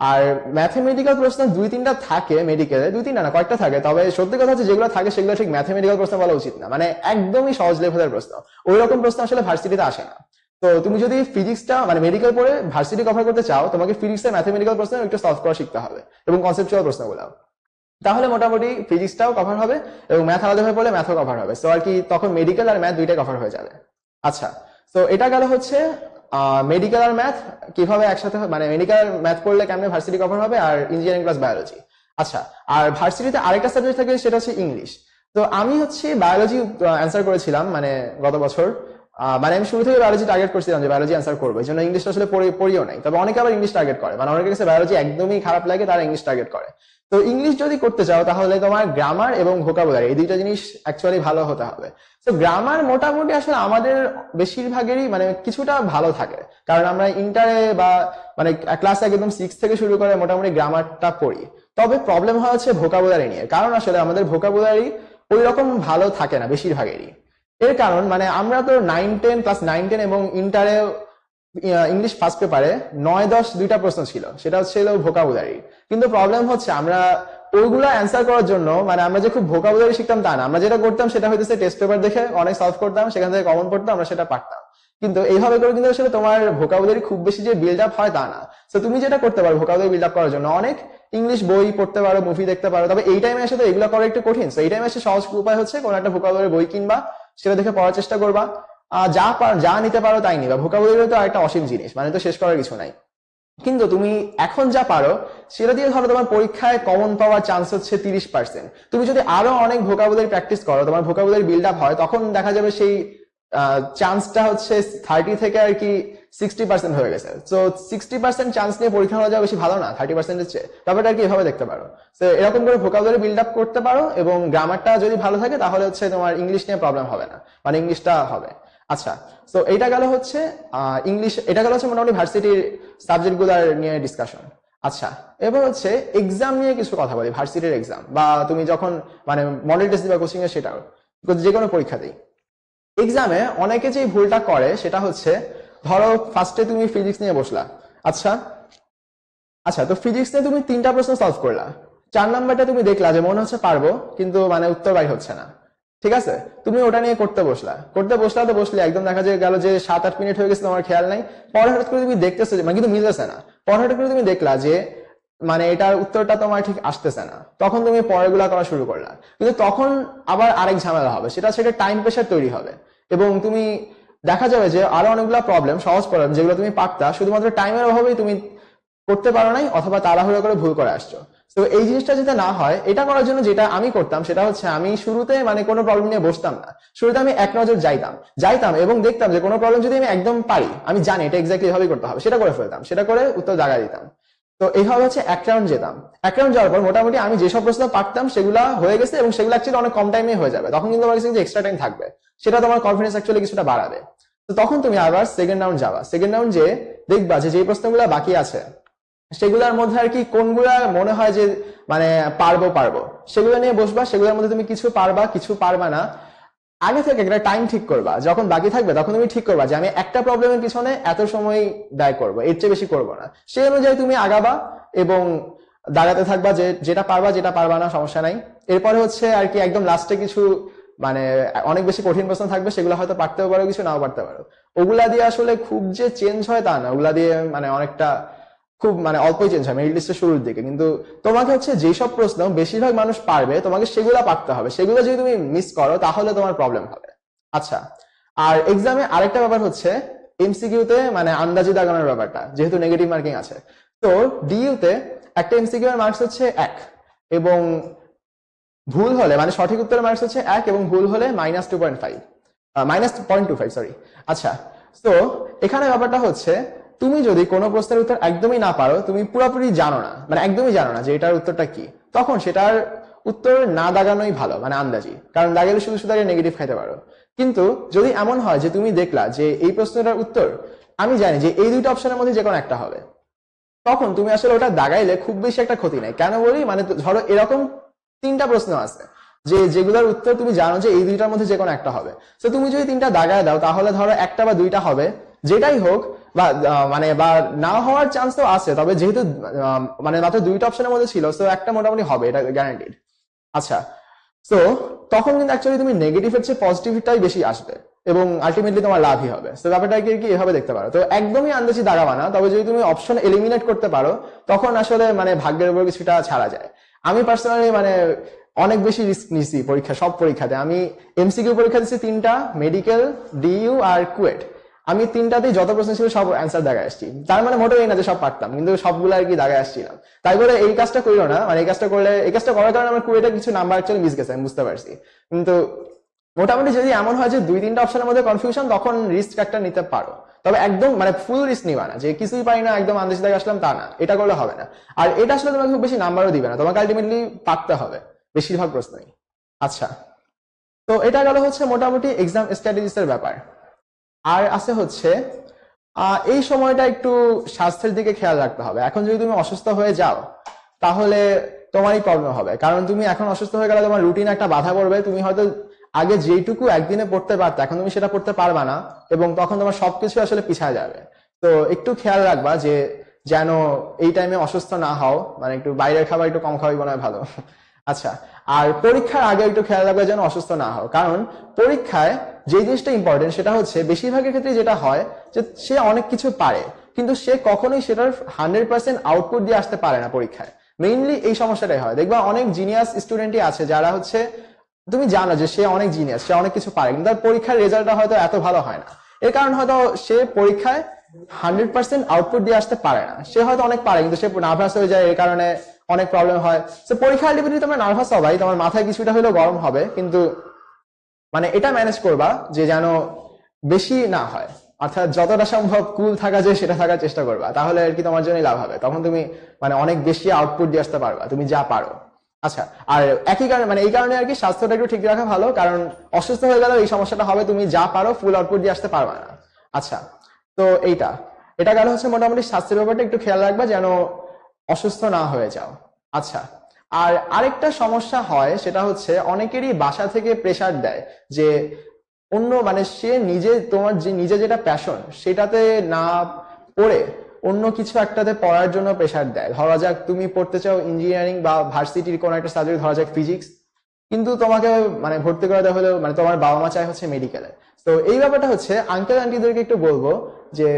আর ম্যাথমেটিক্যাল প্রশ্ন দুই তিনটা থাকে মেডিকেলে দুই তিনটা না, কয়েকটা থাকে। তবে সত্যি কথা হচ্ছে, যেগুলো থাকে, সেগুলো ঠিক ম্যাথমেটিক্যাল প্রশ্ন বলা উচিত না। মানে একদমই সহজ লেভেলের প্রশ্ন। ওই রকম প্রশ্ন আসলে ভার্সিটিতে আসে না। তো তুমি যদি ফিজিক্সটা মানে মেডিকেল পড়ে ভার্সিটি কভার করতে চাও, তোমাকে ফিজিক্সের ম্যাথমেটিক্যাল প্রশ্ন একটু সলভ করা শিখতে হবে এবং কনসেপচুয়াল প্রশ্নগুলো তাহলে মোটামুটি ফিজিক্সটাও কভার হবে এবং ম্যাথ আলাদা হয়ে পড়লে ম্যাথও কভার হবে। তো আর কি তখন মেডিকেল আর ম্যাথ দুইটাই কভার হয়ে যাবে। আচ্ছা তো এটা গেল হচ্ছে মেডিকেল আর ম্যাথ কীভাবে একসাথে মানে মেডিকেল আর ম্যাথ পড়লে কেমনে ভার্সিটি কভার হবে আর ইঞ্জিনিয়ারিং প্লাস বায়োলজি আচ্ছা আর ভার্সিটিতে আরেকটা সাবজেক্ট থাকে, সেটা হচ্ছে ইংলিশ তো আমি হচ্ছে বায়োলজি অ্যান্সার করেছিলাম মানে গত বছর। মানে আমি শুরু থেকে বায়োলজি টার্গেট করছিলাম যে বায়োলজি অ্যান্সার করব। এই জন্য ইংলিশটা আসলে পড়ি- পড়িও নাই। তবে অনেকে আবার ইংলিশ টার্গেট করে। মানে অনেকের কাছে বায়োলজি একদমই খারাপ লাগে, তারা ইংলিশ টার্গেট করে। তো ইংলিশ যদি করতে চাও, তাহলে তোমার গ্রামার এবং ভোকাবুলারি এই দুইটা জিনিস অ্যাকচুয়ালি ভালো হতে হবে। তো গ্রামার মোটামুটি আসলে আমাদের বেশিরভাগেরই মানে কিছুটা ভালো থাকে। কারণ আমরা ইন্টারে বা মানে ক্লাস একদম সিক্স থেকে শুরু করে মোটামুটি গ্রামারটা পড়ি। তবে প্রবলেম হচ্ছে ভোকাবুলারি নিয়ে। কারণ আসলে আমাদের ভোকাবুলারি ওই রকম ভালো থাকে না বেশিরভাগেরই। এর কারণ মানে আমরা তো nine ten class nine ten এবং ইন্টারে ইংলিশ ফার্স্ট পেপারে নয়, দশ দুইটা প্রশ্ন ছিল। সেটা ছিল ভোকাবুলারি কিন্তু প্রবলেম হচ্ছে আমরা ওইগুলো অ্যান্সার করার জন্য মানে আমরা যে খুব ভোকাবুলারি শিখতাম তা না। আমরা যেটা করতাম সেটা হইতেছে টেস্ট পেপার দেখে অনেক সলভ করতাম, সেখান থেকে কমন পড়তাম, আমরা সেটা পারতাম। কিন্তু এইভাবে করে কিন্তু আসলে তোমার ভোকাবুলারি খুব বেশি যে বিল্ড আপ হয় তা না। তো তুমি যেটা করতে পারো ভোকাবুলারি বিল্ড আপ করার জন্য, অনেক ইংলিশ বই পড়তে পারো মুভি দেখতে পারো, তবে এই টাইমে এসে তো এগুলো করা একটু কঠিন। তো এই টাইমে এসে সহজ উপায় হচ্ছে কোনো একটা ভোকাবুলারি বই কিনবা সেটা দেখে পড়ার চেষ্টা করবা। যা যা নিতে পারো তাই নিবা। ভোকাবুলারি তো একটা অসীম জিনিস মানে তো শেষ করার কিছু নাই। কিন্তু তুমি এখন যা পারো, সেটা দিয়ে ধরো তোমার পরীক্ষায় কমন পাওয়ার চান্স হচ্ছে তিরিশ পার্সেন্ট তুমি যদি আরও অনেক ভোকাবুলারি প্র্যাকটিস করো, তোমার ভোকাবুলারি বিল্ড আপ হয়, তখন দেখা যাবে সেই চান্সটা হচ্ছে থার্টি থেকে আর কি সিক্সটি পার্সেন্ট হয়ে গেছে। তো সিক্সটি পার্সেন্ট চান্স নিয়ে পরীক্ষা হওয়া যাওয়া বেশি ভালো না থার্টি পার্সেন্টের চেয়ে। ব্যাপারটা কি এভাবে দেখতে পারো। তো এরকম করে ভোকাবুলারি বিল্ড আপ করতে পারো এবং গ্রামারটা যদি ভালো থাকে, তাহলে হচ্ছে তোমার ইংলিশ নিয়ে প্রবলেম হবে না। মানে ইংলিশটা হবে। আচ্ছা তো এটা গেল হচ্ছে ইংলিশ এটা গেল হচ্ছে মোটামুটি ভার্সিটির সাবজেক্টগুলার নিয়ে ডিসকাশন আচ্ছা এবার হচ্ছে এক্সাম নিয়ে কিছু কথা বলি ভার্সিটির এক্সাম বা তুমি যখন মানে মডেল টেস্ট দিবা কোচিং এ সেটাও যে কোনো পরীক্ষাতেই এক্সামে অনেকে যে ভুলটা করে, সেটা হচ্ছে ধরো ফার্স্টে তুমি ফিজিক্স নিয়ে বসলা। আচ্ছা আচ্ছা তো ফিজিক্স নিয়ে তুমি তিনটা প্রশ্ন সলভ করলা। চার নাম্বারটা তুমি দেখলা যে মনে হচ্ছে পারব, কিন্তু মানে উত্তর বাই হচ্ছে না। ঠিক আছে? তুমি ওটা নিয়ে করতে বসলা। করতে বসলা তো বসলে একদম দেখা যায় গেল যে সাত আট মিনিট হয়ে গেছে, তোমার খেয়াল নাই। পরে হঠাৎ করে তুমি দেখতেছো মানে কিন্তু মিলতেছে না। পরে হঠাৎ করে তুমি দেখলা যে মানে এটার উত্তরটা তোমার ঠিক আসতেছে না। তখন তুমি পরেরগুলা করা শুরু করলা। কিন্তু তখন আবার আরেক ঝামেলা হবে। সেটা সেটা টাইম প্রেশার তৈরি হবে। এবং তুমি দেখা যাবে যে আরও অনেকগুলো প্রবলেম সহজ প্রবলেম যেগুলো তুমি পারতা, শুধুমাত্র টাইমের অভাবেই তুমি করতে পারো নাই, অথবা তাড়াহুড়ো করে ভুল করে আসছো। তো এই জিনিসটা যাতে না হয়, এটা করার জন্য যেটা আমি করতাম, সেটা হচ্ছে আমি শুরুতে মানে কোনো প্রবলেম নিয়ে বসতাম না। শুরুতে আমি এক নজর যাইতাম। যাইতাম এবং দেখতাম যে কোনো প্রবলেম যদি আমি একদম পারি, আমি জানি এটা এক্স্যাক্টলি এভাবেই করতে হবে। সেটা করে ফেলতাম। সেটা করে উত্তর জায়গা দিতাম। তো এইভাবে হচ্ছে এক রাউন্ড যেতাম এক রাউন্ড যাওয়ার পর মোটামুটি আমি যেসব প্রশ্ন পারতাম সেগুলো হয়ে গেছে এবং সেগুলো অ্যাকচুয়ালি অনেক কম টাইমে হয়ে যাবে। তখন কিন্তু আমার কাছে এক্সট্রা টাইম থাকবে। সেটা তোমার কনফিডেন্স অ্যাকচুয়ালি কিছুটা বাড়াবে। তো তখন তুমি আবার সেকেন্ড রাউন্ড যাবা। সেকেন্ড রাউন্ড যে দেখবা যে যে প্রশ্নগুলো বাকি আছে, সেগুলোর মধ্যে আর কি কোনগুলা মনে হয় যে মানে পারব পারব, সেগুলো নিয়ে বসবা। সেগুলোর মধ্যে তুমি কিছু পারবা কিছু পারবা না। আগে থেকে একটা টাইম ঠিক করবা। যখন বাকি থাকবে, তখন তুমি ঠিক করবা যে আমি একটা প্রবলেমের পিছনে এত সময় ব্যয় করব, এর চেয়ে বেশি করব না। সেই অনুযায়ী তুমি আগাবা এবং দাঁড়াতে থাকবা যে, যেটা পারবা যেটা পারবা না, সমস্যা নাই। এরপরে হচ্ছে আর কি একদম লাস্টে কিছু মানে অনেক বেশি কঠিন প্রশ্ন থাকবে, সেগুলো হয়তো পারতেও পারো, কিছু নাও পারতে পারো। ওগুলা দিয়ে আসলে খুব যে চেঞ্জ হয় তা না। ওগুলা দিয়ে মানে অনেকটা খুব মানে অল্পই চেঞ্জ হয় মিডল লিস্টের শুরুর দিকে। কিন্তু তোমাকে হচ্ছে যেসব প্রশ্ন বেশিরভাগ মানুষ পারবে, তোমাকে সেগুলো পারতে হবে। সেগুলো যদি তুমি মিস করো, তাহলে তোমার প্রবলেম হবে। আচ্ছা আর এক্সামে আরেকটা ব্যাপার হচ্ছে এমসিকিউতে মানে আন্দাজি দাগানোর ব্যাপারটা, যেহেতু নেগেটিভ মার্কিং আছে। তো ডিইউতে একটা এমসিকিউ এর মার্কস হচ্ছে এক, এবং ভুল হলে মানে সঠিক উত্তরের মার্কস হচ্ছে এক, এবং ভুল হলে minus two point five minus point two five sorry আচ্ছা তো এখানে ব্যাপারটা হচ্ছে তুমি যদি কোনো প্রশ্নের উত্তর একদমই না পারো, তুমি পুরোপুরি জানো না মানে একদমই জানো না যে এটার উত্তরটা কি, তখন সেটার উত্তর না দাগানোই ভালো মানে আন্দাজি, কারণ দাগালে শুধু শুধু নেগেটিভ খাইতে পারো। কিন্তু যদি এমন হয় যে তুমি দেখলা যে এই প্রশ্নটার উত্তর, আমি জানি যে এই দুইটা অপশনের মধ্যে যে কোনো একটা হবে, তখন তুমি আসলে ওটা দাগাইলে খুব বেশি একটা ক্ষতি নেই। কেন বলি? মানে ধরো এরকম তিনটা প্রশ্ন আছে, যে যেগুলোর উত্তর তুমি জানো যে এই দুইটার মধ্যে যে কোনো একটা হবে। তো তুমি যদি তিনটা দাগায় দাও, তাহলে ধরো একটা বা দুইটা হবে, যেটাই হোক বা মানে বা না হওয়ার চান্স তো আছে, তবে যেহেতু মানে মাত্র দুইটা অপশনের মধ্যে ছিল তো একটা মোটামুটি হবে, এটা গ্যারান্টিড আচ্ছা তো তখন কিন্তু অ্যাকচুয়ালি তুমি নেগেটিভের চেয়ে পজিটিভটাই বেশি আসবে, এবং আলটিমেটলি তোমার লাভই হবে। তো ব্যাপারটাকে কি এভাবে দেখতে পারো? তো একদমই আন্দাজি দাঁড়াবা না, তবে যদি তুমি অপশন এলিমিনেট করতে পারো, তখন আসলে মানে ভাগ্যের উপর কিছুটা ছাড়া যায়। আমি পার্সোনালি মানে অনেক বেশি রিস্ক নিছি পরীক্ষা, সব পরীক্ষাতে। আমি এমসিকিউ পরীক্ষা দিচ্ছি তিনটা মেডিকেল ডিইউ আর কুয়েট আমি তিনটাতেই যত প্রশ্ন ছিল সব অ্যান্সার দাগায় আসছি। তার মানে মোটেই না যে সব পারতাম, কিন্তু সবগুলো আর কি দাগায় আসছিলাম। তাই বলে এই কাজটা করিও না মানে এই কাজটা করলে, এই কাজটা করার কারণে আমার কুয়েটে কিছু নাম্বার অ্যাকচুয়ালি মিস গেছে, আমি বুঝতে পারছি। কিন্তু মোটামুটি যদি এমন হয় যে দুই, তিনটা অপশনের মধ্যে কনফিউশন তখন রিস্ক একটা নিতে পারো। তবে একদম মানে ফুল রিস্ক নিবা না, যে কিছুই পারি না, একদম আন্দাজ দাগে আসলাম, তা না, এটা করলে হবে না। আর এটা আসলে তোমাকে খুব বেশি নাম্বারও দিবে না, তোমাকে আলটিমেটলি পারতে হবে, বেশিরভাগ প্রশ্নই। আচ্ছা তো এটা গেল হচ্ছে মোটামুটি এক্সাম স্ট্র্যাটেজিস এর ব্যাপার। আর আছে হচ্ছে এই সময়টা একটু স্বাস্থ্যের দিকে খেয়াল রাখতে হবে। এখন যদি তুমি অসুস্থ হয়ে যাও, তাহলে তোমারই প্রবলেম হবে। কারণ তুমি এখন অসুস্থ হয়ে গেলে তোমার রুটিন একটা বাধা পড়বে। তুমি হয়তো আগে যেইটুকু একদিনে পড়তে পারতে, এখন তুমি সেটা পড়তে পারবা না এবং তখন তোমার সবকিছু আসলে পিছায় যাবে। তো একটু খেয়াল রাখবা যে, যেন এই টাইমে অসুস্থ না হও। মানে একটু বাইরের খাবার একটু কম খাওয়াই মনে ভালো। আচ্ছা আর পরীক্ষার আগে একটু খেয়াল রাখবে যেন অসুস্থ না হও। কারণ পরীক্ষায় যে জিনিসটা ইম্পর্টেন্ট সেটা হচ্ছে বেশিরভাগের ক্ষেত্রে যেটা হয় যে সে অনেক কিছু পারে, কিন্তু সে কখনোই সেটার হান্ড্রেড পার্সেন্ট আউটপুট দিয়ে আসতে পারে না পরীক্ষায়। মেইনলি এই সমস্যাটাই হয়। দেখবা অনেক জিনিয়াস স্টুডেন্টই আছে যারা হচ্ছে, তুমি জানো যে সে অনেক জিনিয়াস সে অনেক কিছু পারে, কিন্তু তার পরীক্ষার রেজাল্টটা হয়তো এত ভালো হয় না। এর কারণ হয়তো সে পরীক্ষায় হান্ড্রেড পার্সেন্ট আউটপুট দিয়ে আসতে পারে না। সে হয়তো অনেক পারে, কিন্তু সে নার্ভাস হয়ে যায়, এর কারণে অনেক প্রবলেম হয়। তো পরীক্ষা আলটিমেটলি তোমরা নার্ভাস হবাই তোমার মাথায় কিছুটা হলেও গরম হবে, কিন্তু মানে এটা ম্যানেজ করবা যে যেন বেশি না হয়। অর্থাৎ যতটা সম্ভব কুল থাকা যায়, সেটা থাকার চেষ্টা করবা। তাহলে আর কি তোমার জন্যই লাভ হবে। তখন তুমি মানে অনেক বেশি আউটপুট দিয়ে আসতে পারবা, তুমি যা পারো। আচ্ছা আর একই কারণে মানে এই কারণে আর কি স্বাস্থ্যটা একটু ঠিক রাখা ভালো, কারণ অসুস্থ হয়ে গেলেও এই সমস্যাটা হবে, তুমি যা পারো ফুল আউটপুট দিয়ে আসতে পারবা না। আচ্ছা তো এইটা। এটা গেল হচ্ছে মোটামুটি স্বাস্থ্যের ব্যাপারটা একটু খেয়াল রাখবা, যেন অসুস্থ না হয়ে যাও। আচ্ছা আর আরেকটা সমস্যা হয়, সেটা হচ্ছে অনেকেরই বাসা থেকে প্রেসার দেয় যে অন্য মানে সে নিজে তোমার যে নিজে যেটা প্যাশন সেটাতে না পড়ে অন্য কিছু একটাতে পড়ার জন্য প্রেসার দেয়। ধরা যাক তুমি পড়তে চাও ইঞ্জিনিয়ারিং বা ভার্সিটির কোনো একটা সাবজেক্ট ধরা যাক ফিজিক্স কিন্তু তোমাকে মানে ভর্তি করে দেওয়া হলেও মানে তোমার বাবা মা চায় হচ্ছে মেডিকেলে তো এই ব্যাপারটা হচ্ছে আঙ্কেল আন্টিদেরকে একটু বলব যে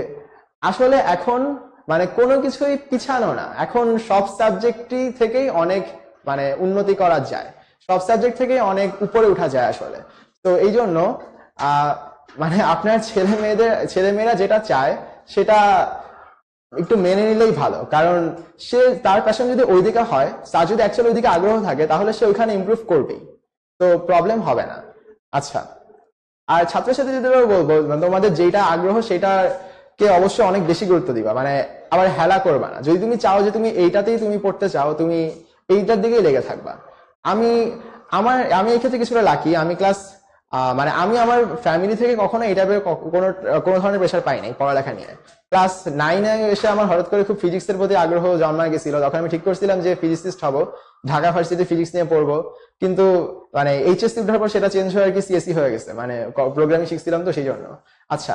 আসলে এখন মানে কোনো কিছুই পিছানো না। এখন সব সাবজেক্টই থেকেই অনেক মানে উন্নতি করা যায়। সব সাবজেক্ট থেকেই অনেক উপরে উঠা যায় আসলে। তো এই জন্য মানে আপনার ছেলে মেয়েদের, ছেলে মেয়েরা যেটা চায়, সেটা একটু মেনে নিলেই ভালো। কারণ সে তার প্যাশন যদি ওইদিকে হয়, তার যদি অ্যাকচুয়ালি ওইদিকে আগ্রহ থাকে, তাহলে সে ওইখানে ইমপ্রুভ করবেই। তো প্রবলেম হবে না। আচ্ছা। আর ছাত্রছাত্রীদেরও বলব মানে তোমাদের যেটা আগ্রহ সেটাকে অবশ্যই অনেক বেশি গুরুত্ব দিবা। মানে আবার হেলা করবা না। যদি তুমি চাও যে তুমি এইটাতেই তুমি পড়তে চাও, তুমি এইটার দিকেই লেগে থাকবা। আমি, আমার, আমি এই ক্ষেত্রে কিছুটা লাকি আমি ক্লাস মানে আমি আমার ফ্যামিলি থেকে কখনো এই টাইপের কোনো কোনো ধরনের প্রেশার পাই নাই পড়ালেখা নিয়ে। ক্লাস নাইনে এসে আমার হঠাৎ করে খুব ফিজিক্সের প্রতি আগ্রহ জন্মা গেছিল। তখন আমি ঠিক করছিলাম যে ফিজিক্সিস্ট হব, ঢাকা ভার্সিটি ফিজিক্স নিয়ে পড়ব। কিন্তু মানে এইচএসসি উঠার পর সেটা চেঞ্জ হয়ে আর কি সিএসসি হয়ে গেছে। মানে প্রোগ্রামিং শিখছিলাম তো সেই জন্য। আচ্ছা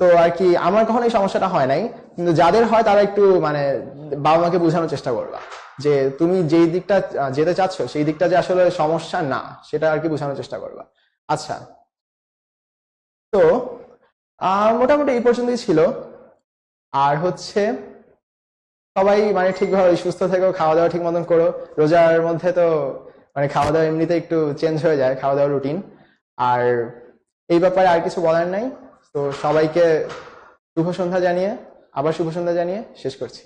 তো আর কি আমার কখনো এই সমস্যাটা হয় নাই। কিন্তু যাদের হয় তারা একটু মানে বাবা মাকে বোঝানোর চেষ্টা করবা যে তুমি যেই দিকটা যেতে চাচ্ছ সেই দিকটা যে আসলে সমস্যা না, সেটা আর কি বোঝানোর চেষ্টা করবা। আচ্ছা। তো মোটামুটি এই পর্যন্তই ছিল। আর হচ্ছে সবাই মানে ঠিকভাবে সুস্থ থেকো খাওয়া দাওয়া ঠিক মতন করো। রোজার মধ্যে তো মানে খাওয়া দাওয়া এমনিতে একটু চেঞ্জ হয়ে যায় খাওয়া দাওয়ার রুটিন আর এই ব্যাপারে আর কিছু বলার নাই। তো সবাইকে শুভ সন্ধ্যা জানিয়ে আবার শুভ সন্ধ্যা জানিয়ে শেষ করছি।